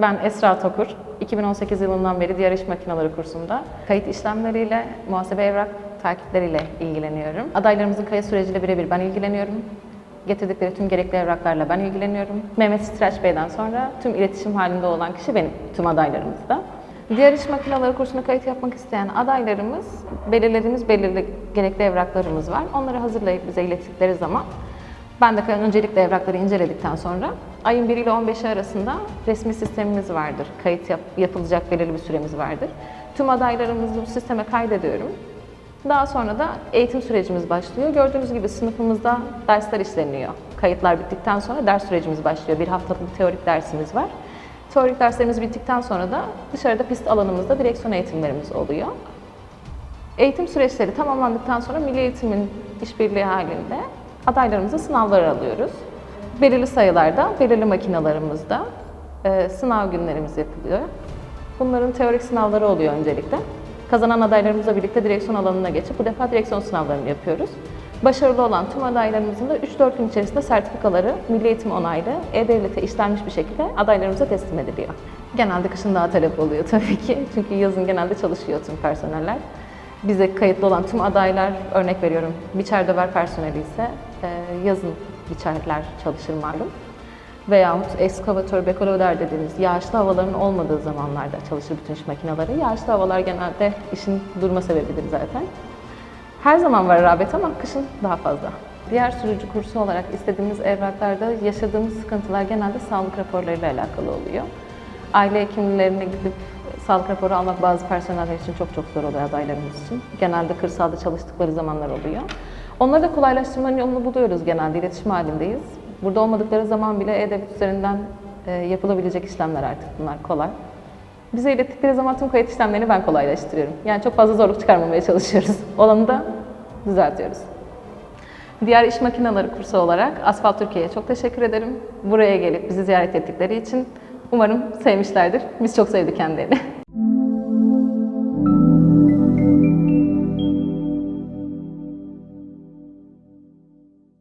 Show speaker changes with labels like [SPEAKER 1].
[SPEAKER 1] Ben Esra Tokur. 2018 yılından beri diğer iş makineleri kursunda kayıt işlemleriyle, muhasebe evrak takipleriyle ilgileniyorum. Adaylarımızın kayıt süreciyle birebir ben ilgileniyorum. Getirdikleri tüm gerekli evraklarla ben ilgileniyorum. Mehmet Streç Bey'den sonra tüm iletişim halinde olan kişi benim, tüm adaylarımızda. İş makineleri kursuna kayıt yapmak isteyen adaylarımız, belirlediğimiz belirli gerekli evraklarımız var. Onları hazırlayıp bize ilettikleri zaman ben de öncelikle evrakları inceledikten sonra ayın 1 ile 15'i arasında resmi sistemimiz vardır. Kayıt yap- yapılacak belirli bir süremiz vardır. Tüm adaylarımızı bu sisteme kaydediyorum. Daha sonra da eğitim sürecimiz başlıyor. Gördüğünüz gibi sınıfımızda dersler işleniyor. Kayıtlar bittikten sonra ders sürecimiz başlıyor. Bir haftalık teorik dersimiz var. Teorik derslerimiz bittikten sonra da dışarıda pist alanımızda direksiyon eğitimlerimiz oluyor. Eğitim süreçleri tamamlandıktan sonra Milli Eğitim'in işbirliği halinde adaylarımıza sınavlar alıyoruz. Belirli sayılarda, belirli makinalarımızda e, sınav günlerimiz yapılıyor. Bunların teorik sınavları oluyor öncelikle. Kazanan adaylarımızla birlikte direksiyon alanına geçip bu defa direksiyon sınavlarını yapıyoruz. Başarılı olan tüm adaylarımızın da 3-4 gün içerisinde sertifikaları Milli Eğitim onaylı, E-Devlet'e işlenmiş bir şekilde adaylarımıza teslim ediliyor. Genelde kışın daha talep oluyor tabii ki. Çünkü yazın genelde çalışıyor tüm personeller. Bize kayıtlı olan tüm adaylar, örnek veriyorum, biçer döver personeli ise e, yazın biçerler çalışır malum. Veyahut ekskavatör, bekoloder dediğimiz yağışlı havaların olmadığı zamanlarda çalışır bütün iş makineleri. Yağışlı havalar genelde işin durma sebebidir zaten. Her zaman var rağbet ama kışın daha fazla. Diğer sürücü kursu olarak istediğimiz evraklarda yaşadığımız sıkıntılar genelde sağlık raporlarıyla alakalı oluyor. Aile hekimlerine gidip sağlık raporu almak bazı personeller için çok çok zor oluyor adaylarımız için. Genelde kırsalda çalıştıkları zamanlar oluyor. Onları da kolaylaştırmanın yolunu buluyoruz genelde, iletişim halindeyiz. Burada olmadıkları zaman bile E-Devlet üzerinden e, yapılabilecek işlemler artık bunlar kolay. Bize ilettikleri zaman tüm kayıt işlemlerini ben kolaylaştırıyorum. Yani çok fazla zorluk çıkarmamaya çalışıyoruz. Olanı da düzeltiyoruz. Diğer iş makineleri kursu olarak Asfalt Türkiye'ye çok teşekkür ederim. Buraya gelip bizi ziyaret ettikleri için umarım sevmişlerdir. Biz çok sevdik kendilerini.